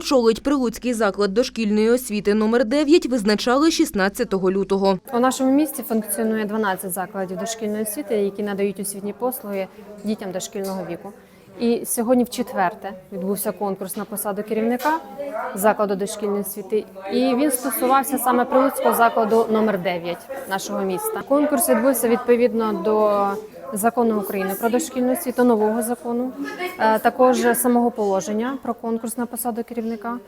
очолить Прилуцький заклад дошкільної освіти номер 9 визначали 16 лютого. У нашому місті функціонує 12 закладів дошкільної освіти, які надають освітні послуги дітям дошкільного віку. І сьогодні, в четверте, відбувся конкурс на посаду керівника закладу дошкільної освіти. І він стосувався саме Прилуцького закладу номер 9 нашого міста. Конкурс відбувся відповідно до закону України про дошкільну освіту, нового закону, е, також самого положення про конкурс на посаду керівника.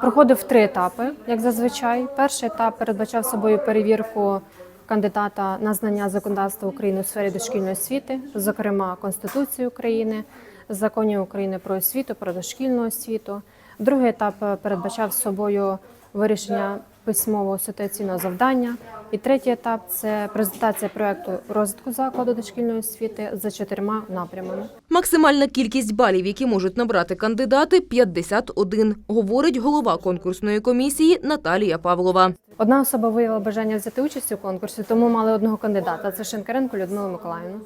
Проходив три етапи, як зазвичай. Перший етап передбачав собою перевірку кандидата на знання законодавства України у сфері дошкільної освіти, зокрема Конституції України, законів України про освіту, про дошкільну освіту. Другий етап е, передбачав собою вирішення письмового ситуаційного завдання. І третій етап це презентація проекту розвитку закладу дошкільної освіти за чотирма напрямами. Максимальна кількість балів, які можуть набрати кандидати – 51, говорить голова конкурсної комісії Наталія Павлова. Одна особа виявила бажання взяти участь у конкурсі, тому мали одного кандидата. Це Шинкаренко Людмила Миколаївна.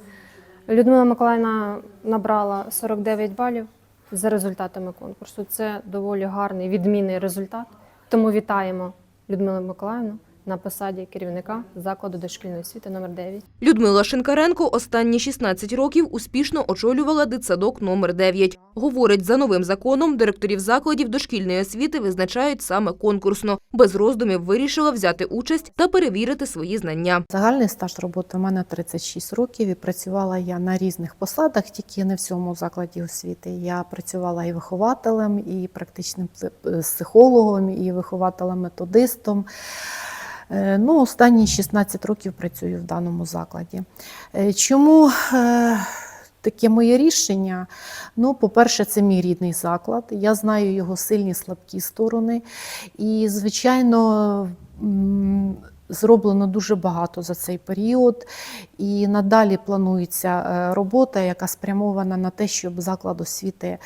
Людмила Миколаївна набрала 49 балів за результатами конкурсу. Це доволі гарний відмінний результат. Тому вітаємо Людмилу Миколаївну на посаді керівника закладу дошкільної освіти номер 9. Людмила Шинкаренко останні 16 років успішно очолювала дитсадок номер 9. Говорить, за новим законом директорів закладів дошкільної освіти визначають саме конкурсно. Без роздумів вирішила взяти участь та перевірити свої знання. Загальний стаж роботи у мене 36 років і працювала я на різних посадах, тільки не в цьому закладі освіти. Я працювала і вихователем, і практичним психологом, і вихователем-методистом. Е, Ну, останні 16 років працюю в даному закладі. Е, Чому е, таке моє рішення? Ну, по-перше, це мій рідний заклад. Я знаю його сильні слабкі сторони. І, звичайно, зроблено дуже багато за цей період. І надалі планується е, робота, яка спрямована на те, щоб заклад освіти.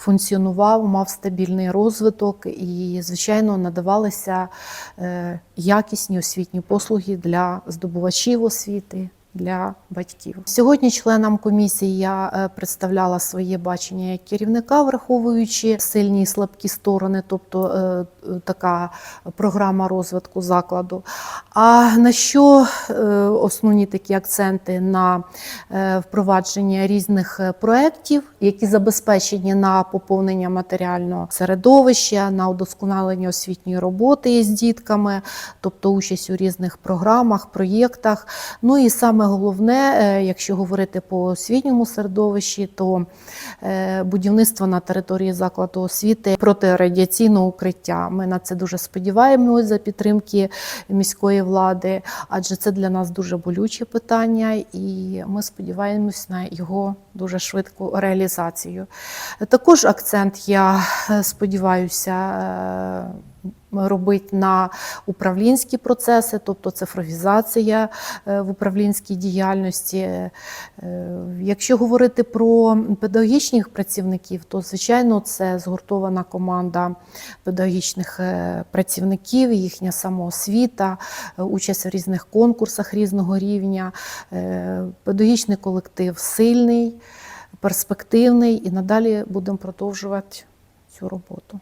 Функціонував, мав стабільний розвиток і, звичайно, надавалися е, якісні освітні послуги для здобувачів освіти, для батьків. Сьогодні членам комісії я е, представляла своє бачення як керівника, враховуючи сильні і слабкі сторони, тобто е, така програма розвитку закладу. А на що основні такі акценти на впровадження різних проєктів, які забезпечені на поповнення матеріального середовища, на удосконалення освітньої роботи з дітками, тобто участь у різних програмах, проєктах. Ну і саме головне, е, якщо говорити по освітньому середовищі, то е, будівництво на території закладу освіти протирадіаційного укриття. Ми на це дуже сподіваємося за підтримки міської влади, адже це для нас дуже болюче питання, і ми сподіваємось на його дуже швидку реалізацію. Також акцент я е, сподіваюся. е, Робить на управлінські процеси, тобто цифровізація е, в управлінській діяльності. Якщо говорити про педагогічних працівників, то звичайно це згуртована команда педагогічних працівників, їхня самоосвіта, участь в різних конкурсах різного рівня. Педагогічний колектив сильний, перспективний, і надалі будемо продовжувати цю роботу.